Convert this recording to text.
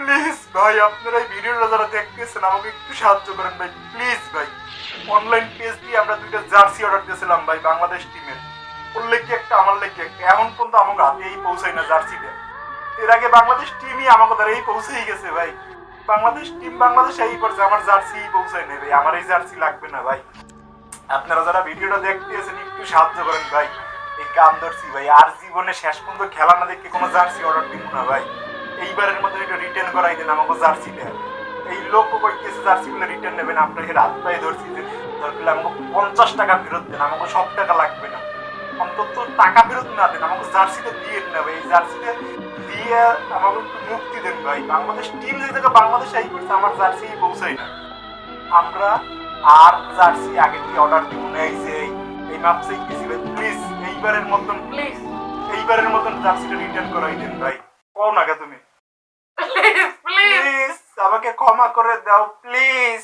Please ভাই, আপনারা এই ভিডিওটা যারা দেখতেছেন, আমাকে একটু সাহায্য করেন ভাই। প্লিজ ভাই অনলাইন পেজ দিয়ে আমরা দুইটা জার্সি অর্ডার দিয়েছিলাম ভাই, বাংলাদেশ টিমের ওর লেগে একটা, আমার লেগে একটা। এখন পর্যন্ত আমাকে হাতেই পৌঁছায় না জার্সিটা এর আগে বাংলাদেশ টিমই আমাকে দ্বারা এই পৌঁছেই গেছে ভাই। বাংলাদেশ টিম বাংলাদেশ এই করছে, আমার জার্সি পৌঁছায় নেই ভাই। আমার এই জার্সি লাগবে না ভাই। আপনারা যারা ভিডিওটা দেখতেছেন, একটু সাহায্য করেন ভাই। এই কাম ধরছি ভাই। আর জীবনে শেষ পর্যন্ত খেলা না দেখে কোনো জার্সি অর্ডার দিব না ভাই। এইবারের মধ্যে একটু রিটার্ন করাই দেন আমাকে জার্সিটা এই লোক কইতেছে জার্সি গুলো রিটার্ন নেবেন আপনাকে রাত পায়ে ধরছি যে দরকার আমাকে পঞ্চাশ টাকা ফেরত দেন আমাকে সব টাকা লাগবে না। অন্তত টাকা ফেরত না দেন আমাকে জার্সিটা দিয়ে দেন না ভাই। এই জার্সিটা দিয়ে আমাকে একটু মুক্তি দেন ভাই। বাংলাদেশ টিম যে জায়গায় বাংলাদেশ এই করছে আমার জার্সি পৌঁছায় না। আমরা আর জার্সি আগে থেকে অর্ডার দিব? না এই যে এই- মাপসে গেছি প্লিজ এইবারের মতন প্লিজ এইবারের মতন জার্সিটা রিটার্ন করাই দেন ভাই। কও না তুমি? আমাকে ক্ষমা করে দাও প্লিজ